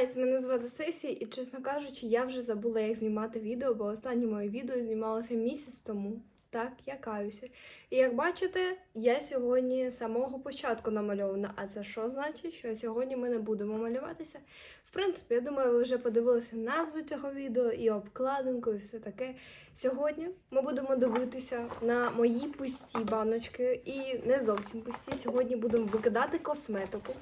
Гайс, мене звати Сесі, і чесно кажучи, я вже забула, як знімати відео, бо останнє моє відео знімалося місяць тому. Так, я каюся. І як бачите, я сьогодні з самого початку намальована. А це що значить? Що сьогодні ми не будемо малюватися. В принципі, я думаю, ви вже подивилися назву цього відео і обкладинку, і все таке. Сьогодні ми будемо дивитися на мої пусті баночки, і не зовсім пусті. Сьогодні будемо викидати косметику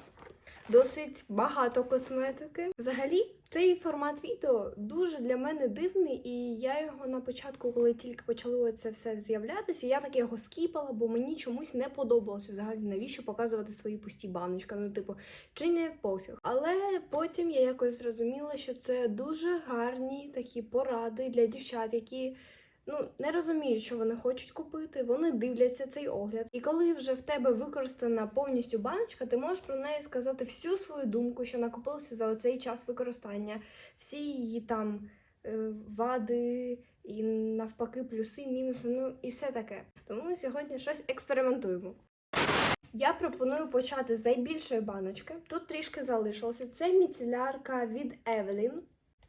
досить багато косметики. Взагалі, цей формат відео дуже для мене дивний, і я його на початку, коли тільки почало це все з'являтися, я так його скіпала, бо мені чомусь не подобалося взагалі, навіщо показувати свої пусті баночки. Ну, типу, чи не пофіг. Але потім я якось зрозуміла, що це дуже гарні такі поради для дівчат, які ну не розуміють, що вони хочуть купити, вони дивляться цей огляд. І коли вже в тебе використана повністю баночка, ти можеш про неї сказати всю свою думку, що накопилося за оцей час використання, всі її там е, вади і навпаки плюси, мінуси, ну і все таке. Тому сьогодні щось експериментуємо. Я пропоную почати з найбільшої баночки. Тут трішки залишилося. Це міцелярка від Evelyn,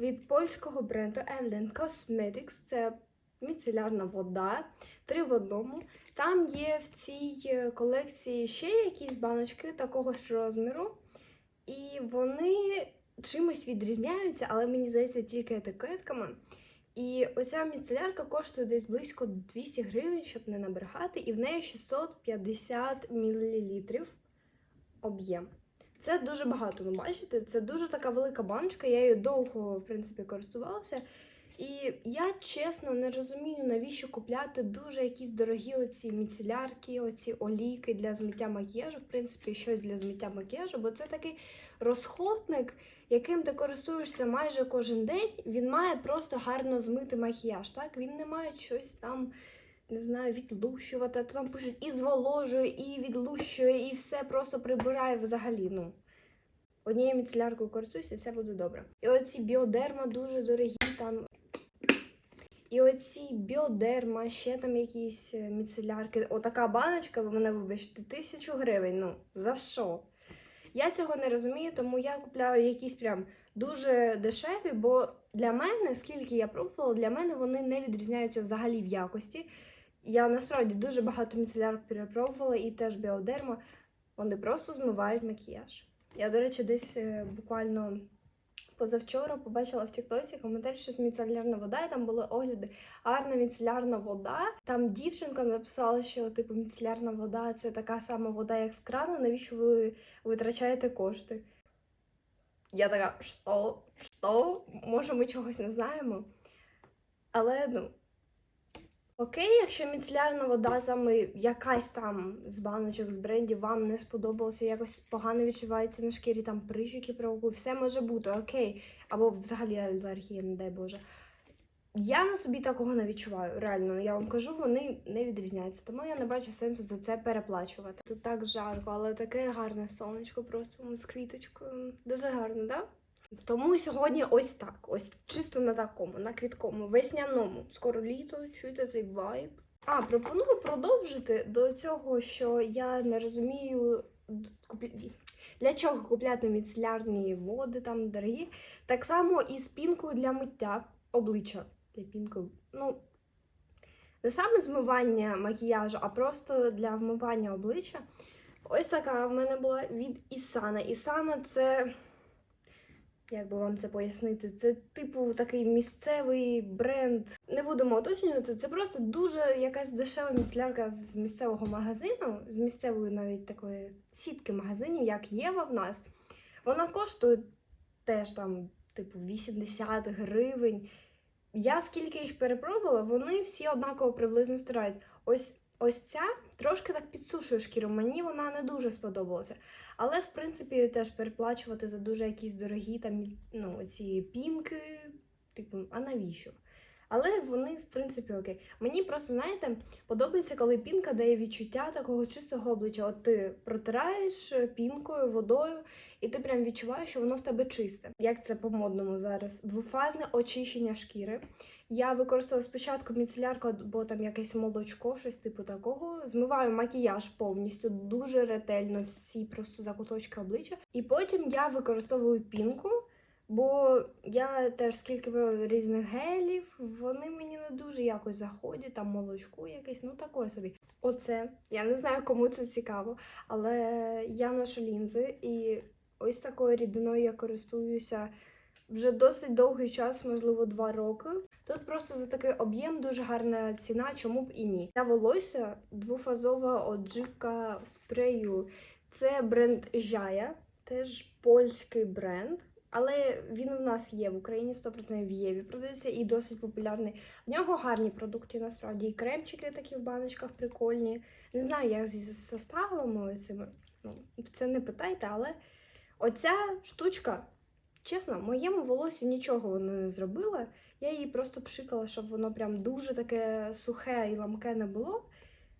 від польського бренду Evelyn Cosmetics. Це міцелярна вода, три в одному. Там є в цій е, колекції ще якісь баночки такого ж розміру, і вони чимось відрізняються, але мені здається тільки етикетками. І оця міцелярка коштує десь близько 200 гривень, щоб не набрехати, і в неї 650 мл об'єм. Це дуже багато, ви бачите? Це дуже така велика баночка, я її довго, в принципі, користувалася. І я чесно не розумію, навіщо купляти дуже якісь дорогі оці міцелярки, оці олійки для змиття макіяжу, в принципі, щось для змиття макіяжу, бо це такий розходник, яким ти користуєшся майже кожен день. Він має просто гарно змити макіяж. Так він не має щось там. Не знаю, відлущувати, а то там пишуть і зволожує, і відлущує, і все просто прибирає взагалі. Ну, однією міцеляркою користуюся, все буде добре. І оці біодерма дуже дорогі там. І оці біодерма, ще там якісь е, міцелярки. Отака баночка, ви мене вибачте, тисячу гривень. Ну, за що? Я цього не розумію, тому я купляю якісь прям дуже дешеві, бо для мене, скільки я пробувала, для мене вони не відрізняються взагалі в якості. Я насправді дуже багато міцелярок перепробувала і теж біодерма. Вони просто змивають макіяж. Я, до речі, десь е, буквально позавчора побачила в Тіктоці коментар, що з міцелярна вода, і там були огляди гарна міцелярна вода. Там дівчинка написала, що типу міцелярна вода це така сама вода, як з крана. Навіщо ви витрачаєте кошти? Я така, що? Що? Може, ми чогось не знаємо? Але ну. Окей, якщо міцелярна вода саме якась там з баночок, з брендів вам не сподобалося, якось погано відчувається на шкірі, там прищики провокує, все може бути, окей. Або взагалі алергія, не дай Боже. Я на собі такого не відчуваю. Реально, я вам кажу, вони не відрізняються, тому я не бачу сенсу за це переплачувати. Тут так жарко, але таке гарне сонечко, просто з квіточкою. Дуже гарно, так? Да? Тому сьогодні ось так, ось чисто на такому, на квіткому, весняному. Скоро літо, чуєте цей вайб. А, пропоную продовжити до цього, що я не розумію для чого купляти міцелярні води там дорогі. Так само і з пінкою для миття обличчя. Для пінкою, ну, не саме змивання макіяжу, а просто для вмивання обличчя. Ось така в мене була від Ісана. Ісана це. Як би вам це пояснити? Це, типу, такий місцевий бренд. Не будемо уточнювати, це просто дуже якась дешева міцелярка з місцевого магазину, з місцевої навіть такої сітки магазинів, як Єва в нас. Вона коштує теж там, типу, 80 гривень. Я скільки їх перепробувала, вони всі однаково приблизно стирають. Ось ось ця трошки так підсушує шкіру. Мені вона не дуже сподобалася. Але, в принципі, теж переплачувати за дуже якісь дорогі там ну, ці пінки, типу, а навіщо? Але вони, в принципі, окей. Мені просто, знаєте, подобається, коли пінка дає відчуття такого чистого обличчя. От ти протираєш пінкою, водою, і ти прям відчуваєш, що воно в тебе чисте. Як це по-модному зараз? Двофазне очищення шкіри. Я використовую спочатку міцелярку, або там якесь молочко, щось типу такого. Змиваю макіяж повністю дуже ретельно, всі просто закуточки обличчя. І потім я використовую пінку Бо я теж скільки брала різних гелів, вони мені не дуже якось заходять, там молочко якесь, ну такое собі. Оце, я не знаю, кому це цікаво, але я ношу лінзи, і ось такою рідиною я користуюся вже досить довгий час, можливо, два роки. Тут просто за такий об'єм дуже гарна ціна, чому б і ні. Для волосся двофазова одживка спрею. Це бренд Жая, теж польський бренд. Але він у нас є в Україні 100% в Єві продається і досить популярний. В нього гарні продукти, насправді, і кремчики такі в баночках прикольні. Не знаю, як зі составами цими. Ну, це не питайте, але оця штучка, чесно, моєму волосі нічого вона не зробила. Я її просто пшикала, щоб воно прям дуже таке сухе і ламке не було.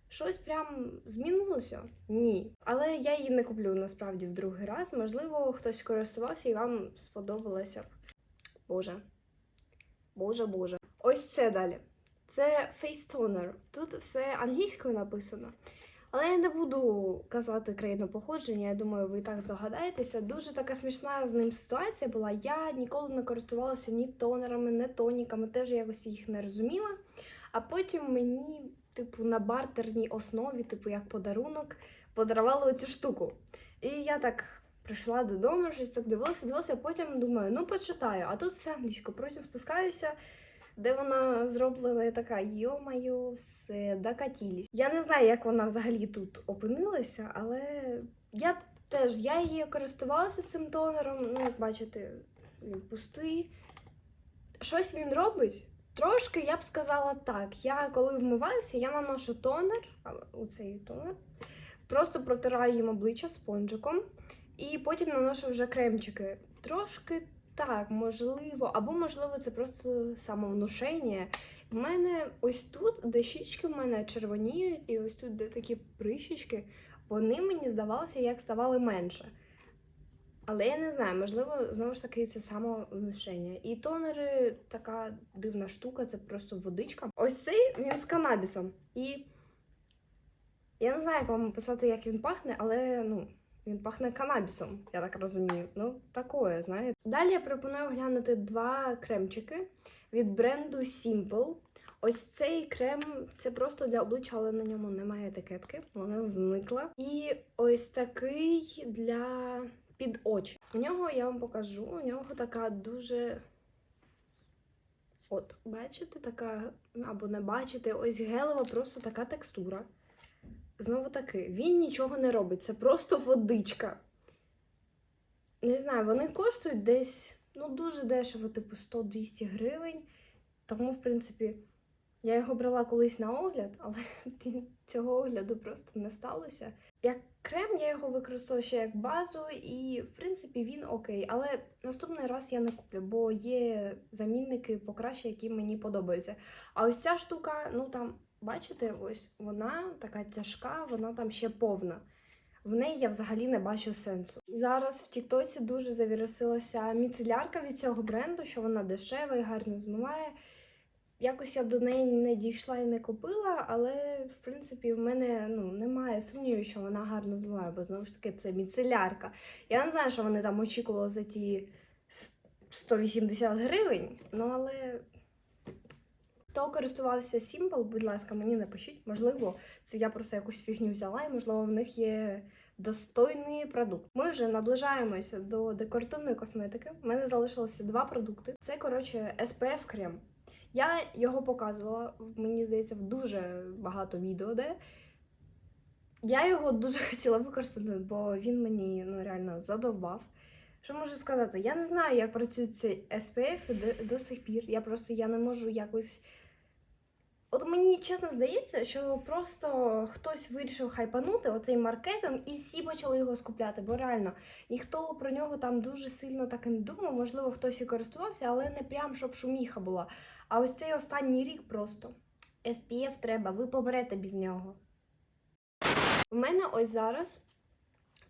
Щось прям змінилося? Ні. Але я її не куплю насправді в другий раз. Можливо, хтось користувався і вам сподобалося. Боже. Боже, Боже. Ось це далі. Це Face Toner. Тут все англійською написано. Але я не буду казати країну походження, я думаю, ви і так здогадаєтеся. Дуже така смішна з ним ситуація була. Я ніколи не користувалася ні тонерами, ні тоніками, теж якось їх не розуміла. А потім мені, типу, на бартерній основі, типу, як подарунок, подарували цю штуку. І я так прийшла додому, щось так дивилася, дивилася, потім думаю, ну почитаю. А тут все англійською. Потім спускаюся, де вона зроблена така, йо-моє, все, докатілись. Я не знаю, як вона взагалі тут опинилася, але я теж я її користувалася цим тонером. Ну, як бачите, він пустий. Щось він робить. Трошки я б сказала так. Я коли вмиваюся, я наношу тонер, а, оцей тонер, просто протираю їм обличчя спонжиком, і потім наношу вже кремчики. Трошки так, можливо, або можливо, це просто самовнушення. В мене ось тут, де щічки в мене червоніють, і ось тут, де такі прищічки, вони мені здавалося, як ставали менше. Але я не знаю, можливо, знову ж таки, це самовнушення. І тонери така дивна штука, це просто водичка. Ось цей він з канабісом. І я не знаю, як вам описати, як він пахне, але ну, він пахне канабісом, я так розумію. Ну, такое, знаєте. Далі я пропоную оглянути два кремчики від бренду Simple. Ось цей крем це просто для обличчя, але на ньому немає етикетки, вона зникла. І ось такий для під очі. У нього я вам покажу. У нього така дуже. От, бачите, така, або не бачите, ось гелева просто така текстура. Знову таки, він нічого не робить, це просто водичка. Не знаю, вони коштують десь ну, дуже дешево, типу 100-200 гривень. Тому, в принципі, я його брала колись на огляд, але цього огляду просто не сталося. Як крем, я його використовую ще як базу, і, в принципі, він окей. Але наступний раз я не куплю, бо є замінники покраще, які мені подобаються. А ось ця штука, ну там, бачите, ось вона така тяжка, вона там ще повна. В неї я взагалі не бачу сенсу. Зараз в Тіктоці дуже завірусилася міцелярка від цього бренду, що вона дешева і гарно змиває. Якось я до неї не дійшла і не купила, але в принципі в мене ну, немає сумнівів, що вона гарно змиває, бо знову ж таки це міцелярка. Я не знаю, що вони там очікували за ті 180 гривень, ну але хто користувався Simple, будь ласка, мені напишіть. Можливо, це я просто якусь фігню взяла, і можливо в них є достойний продукт. Ми вже наближаємося до декоративної косметики. У мене залишилося два продукти. Це коротше SPF крем. Я його показувала, мені здається, в дуже багато відео, де я його дуже хотіла використати, бо він мені ну, реально задовбав. Що можу сказати? Я не знаю, як працює цей SPF до, до сих пір. Я просто я не можу якось. От мені чесно здається, що просто хтось вирішив хайпанути оцей маркетинг і всі почали його скупляти, бо реально ніхто про нього там дуже сильно так і не думав. Можливо, хтось і користувався, але не прям щоб шуміха була. А ось цей останній рік просто SPF треба, ви помрете без нього. У мене ось зараз,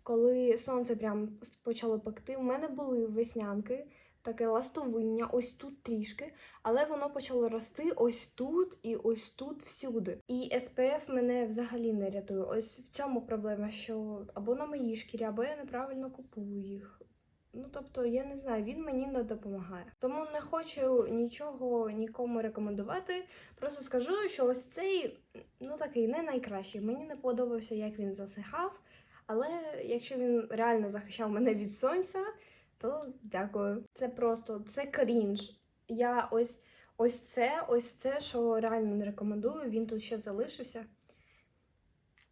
коли сонце прям почало пекти, у мене були веснянки, таке ластовиння, ось тут трішки, але воно почало рости ось тут і ось тут всюди. І SPF мене взагалі не рятує. Ось в цьому проблема, що або на моїй шкірі, або я неправильно купую їх. Ну, тобто, я не знаю, він мені не допомагає. Тому не хочу нічого нікому рекомендувати. Просто скажу, що ось цей ну такий не найкращий. Мені не подобався, як він засихав. Але якщо він реально захищав мене від сонця, то дякую. Це просто це крінж. Я ось ось це, ось це, що реально не рекомендую. Він тут ще залишився.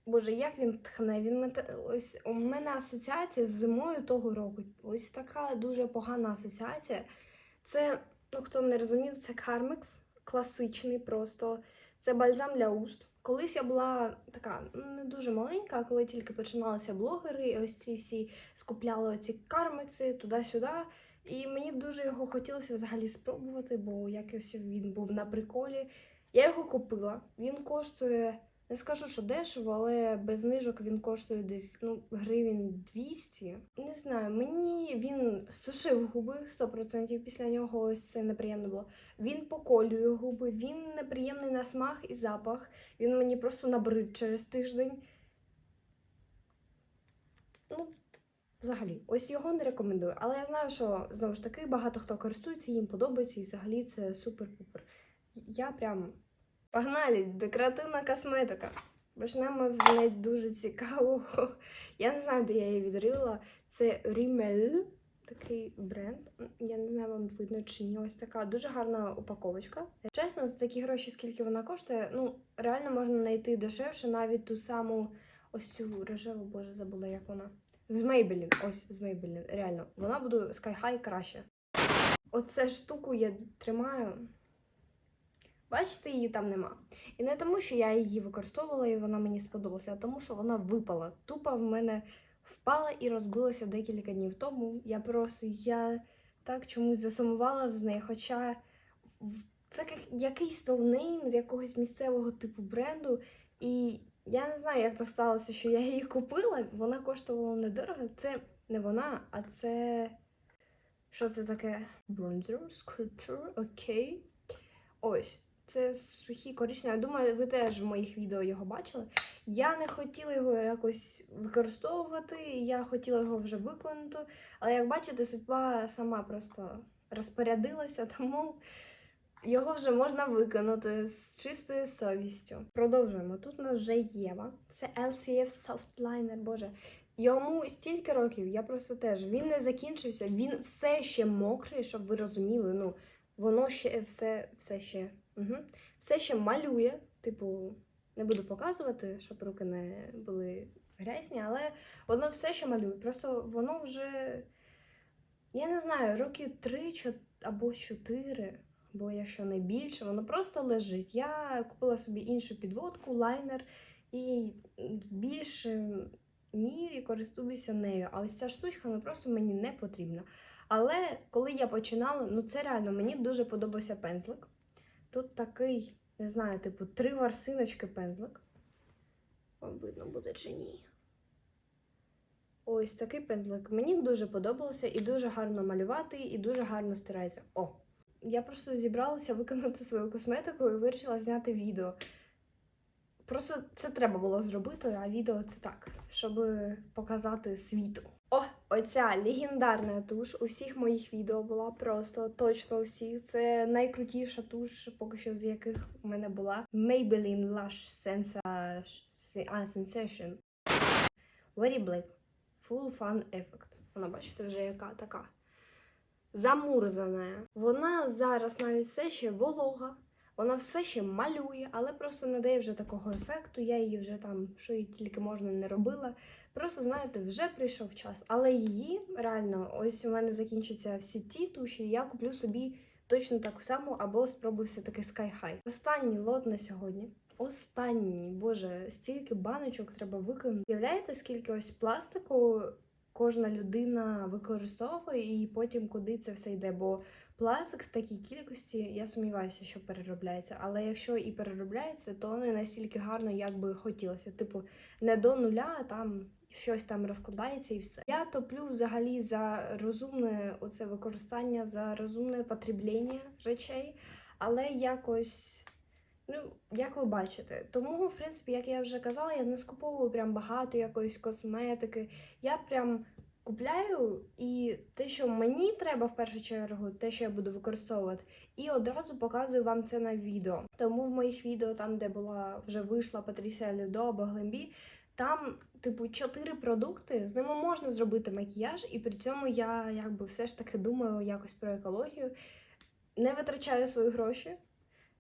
Боже, як він тхне? Він мете... ось у мене асоціація з зимою того року. Ось така дуже погана асоціація. Це, ну хто не розумів, це кармекс класичний просто. Це бальзам для уст. Колись я була така ну, не дуже маленька, коли тільки починалися блогери, і ось ці всі скупляли оці кармикси туди-сюди. І мені дуже його хотілося взагалі спробувати, бо якось він був на приколі. Я його купила. Він коштує, не скажу, що дешево, але без знижок він коштує десь ну, гривень 200. Не знаю, мені він сушив губи 100% після нього. Ось це неприємно було. Він поколює губи, він неприємний на смак і запах. Він мені просто набрид через тиждень. Ну, взагалі, ось його не рекомендую. Але я знаю, що знову ж таки багато хто користується, їм подобається, і взагалі це супер-пупер. Я прям погнали, декоративна косметика. Почнемо з не дуже цікавого. Я не знаю, де я її відрила. Це Rimmel, такий бренд. Я не знаю, вам видно чи ні. Ось така дуже гарна упаковочка. Чесно, за такі гроші, скільки вона коштує, ну реально можна знайти дешевше навіть ту саму ось цю рожеву, боже, забула, як вона. З Maybelline, ось з Maybelline, реально. Вона буде Sky High краще. Оце штуку я тримаю. Бачите, її там нема. І не тому, що я її використовувала і вона мені сподобалася, а тому, що вона випала. Тупо в мене впала і розбилася декілька днів тому. Я просто я так чомусь засумувала з нею. Хоча це як- якийсь ноунейм з якогось місцевого типу бренду. І я не знаю, як то сталося, що я її купила. Вона коштувала недорого. Це не вона, а це. Що це таке? Bronzer Sculpture, окей. Ось. Це сухі коричневі. Я думаю, ви теж в моїх відео його бачили. Я не хотіла його якось використовувати, я хотіла його вже виконати. Але як бачите, судьба сама просто розпорядилася, тому його вже можна виконати з чистою совістю. Продовжуємо. Тут у нас вже Єва. Це LCF Soft Liner, боже. Йому стільки років, я просто теж. Він не закінчився, він все ще мокрий, щоб ви розуміли. Ну, воно ще все, все ще. Угу. Все ще малює. Типу, не буду показувати, щоб руки не були грязні, але воно все ще малює. Просто воно вже, я не знаю, роки три або чотири, або якщо не більше, воно просто лежить. Я купила собі іншу підводку, лайнер, і в більшій мірі користуюся нею. А ось ця штучка ну, просто мені не потрібна. Але коли я починала, ну це реально мені дуже подобався пензлик. Тут такий, не знаю, типу, три варсиночки пензлик. Вам видно буде чи ні. Ось такий пензлик. Мені дуже подобалося і дуже гарно малювати, і дуже гарно стирається. О! Я просто зібралася виконати свою косметику і вирішила зняти відео. Просто це треба було зробити, а відео це так, щоб показати світу. О, оця легендарна туш у всіх моїх відео була просто точно у всіх. Це найкрутіша туш, поки що з яких у мене була. Maybelline Lush Sensa... Sensation. Very Black. Full Fun Effect. Вона, бачите, вже яка така. Замурзана. Вона зараз навіть все ще волога. Вона все ще малює, але просто не дає вже такого ефекту. Я її вже там, що їй тільки можна, не робила. Просто, знаєте, вже прийшов час. Але її реально, ось у мене закінчаться всі ті туші, я куплю собі точно таку саму або спробую все-таки Sky High. Останній лот на сьогодні. Останній, боже, стільки баночок треба виконати. Уявляєте, скільки ось пластику кожна людина використовує і потім куди це все йде? Бо пластик в такій кількості, я сумніваюся, що переробляється. Але якщо і переробляється, то не настільки гарно, як би хотілося. Типу, не до нуля, а там щось там розкладається і все. Я топлю взагалі за розумне оце використання, за розумне потребління речей, але якось. Ну, як ви бачите, тому, в принципі, як я вже казала, я не скуповую прям багато якоїсь косметики. Я прям купляю і те, що мені треба в першу чергу, те, що я буду використовувати, і одразу показую вам це на відео. Тому в моїх відео, там, де була вже вийшла Патрісія Лідо або Глембі, там, типу, чотири продукти, з ними можна зробити макіяж, і при цьому я якби все ж таки думаю якось про екологію. Не витрачаю свої гроші.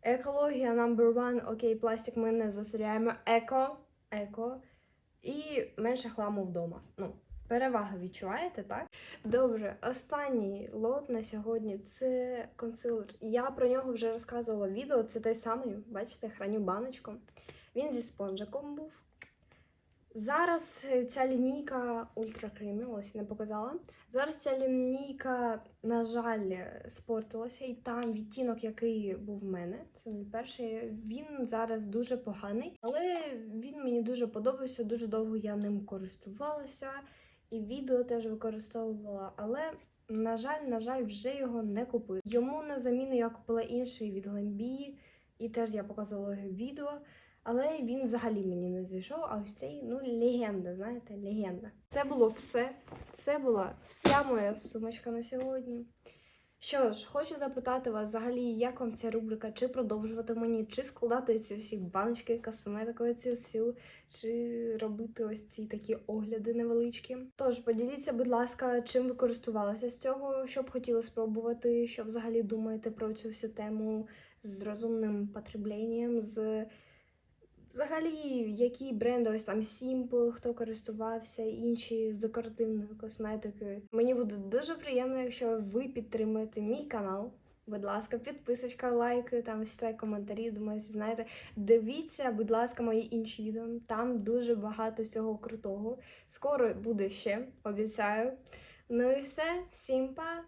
Екологія number one, окей, пластик ми не засоряємо. Еко, еко. І менше хламу вдома. Ну, перевага відчуваєте, так? Добре, останній лот на сьогодні це консилер. Я про нього вже розказувала в відео. Це той самий, бачите, храню баночку. Він зі спонжиком був. Зараз ця лінійка Creamy, ось не показала. Зараз ця лінійка, на жаль, спортилася, і там відтінок, який був в мене, це мій перший, він зараз дуже поганий, але він мені дуже подобався. Дуже довго я ним користувалася, і відео теж використовувала. Але, на жаль, на жаль, вже його не купив. Йому на заміну я купила інший від Глембії, і теж я показувала його відео. Але він взагалі мені не зійшов, а ось цей, ну, легенда, знаєте, легенда. Це було все. Це була вся моя сумочка на сьогодні. Що ж, хочу запитати вас взагалі, як вам ця рубрика, чи продовжувати мені, чи складати ці всі баночки, косметику цю всю, чи робити ось ці такі огляди невеличкі. Тож поділіться, будь ласка, чим ви користувалися з цього, що б хотіли спробувати, що взагалі думаєте про цю всю тему з розумним потребленням, з Взагалі, які бренди, ось там Simple, хто користувався, інші з декоративної косметики. Мені буде дуже приємно, якщо ви підтримуєте мій канал. Будь ласка, підписочка, лайки, там все коментарі. Думаю, знаєте. Дивіться, будь ласка, мої інші відео. Там дуже багато всього крутого. Скоро буде ще, обіцяю. Ну і все, всім па!